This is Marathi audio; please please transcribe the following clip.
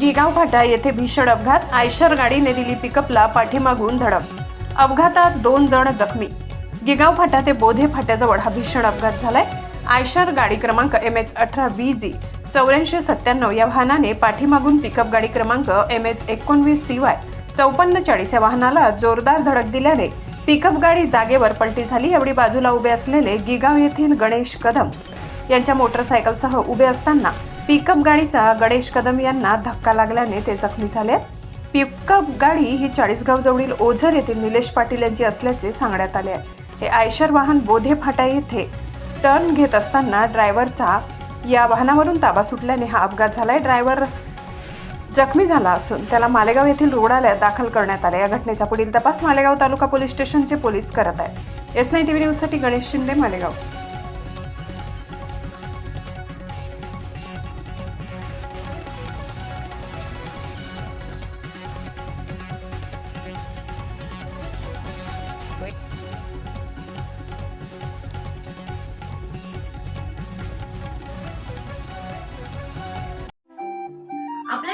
गिगाव फाटा येथे भीषण अपघात. आयशर गाडीने दिली पिकअपला पाठीमागून धडक. अपघातात दोन जण जखमी. गिगाव फाटा ते बोधे फाट्याजवळ हा भीषण अपघात झालाय. आयशर गाडी क्रमांक एम एच अठरा बी जी चौऱ्याऐंशी सत्त्याण्णव या वाहनाने पाठीमागून पिकअप गाडी क्रमांक एम एच एकोणवीस सी वाय चौपन्न चाळीस या वाहनाला जोरदार धडक दिल्याने पिकअप गाडी जागेवर पलटी झाली. एवढी बाजूला उभे असलेले गिगाव येथील गणेश कदम यांच्या मोटरसायकलसह उभे असताना पिकअप गाडीचा गणेश कदम यांना धक्का लागल्याने ते जखमी झाले. पिकअप गाडी ही चाळीसगाव जवळील ओझर येथील निलेश पाटील यांची असल्याचे सांगण्यात आले आहे. हे आयशर वाहन बोधे फाटा येथे टर्न घेत असताना ड्रायव्हरचा या वाहनावरून ताबा सुटल्याने हा अपघात झालाय. ड्रायव्हर जखमी झाला असून त्याला मालेगाव येथील रुग्णालयात दाखल करण्यात आले. या घटनेचा पुढील तपास मालेगाव तालुका पोलीस स्टेशनचे पोलीस करत आहेत. एस नाईन टीव्ही न्यूजसाठी गणेश शिंदे मालेगाव.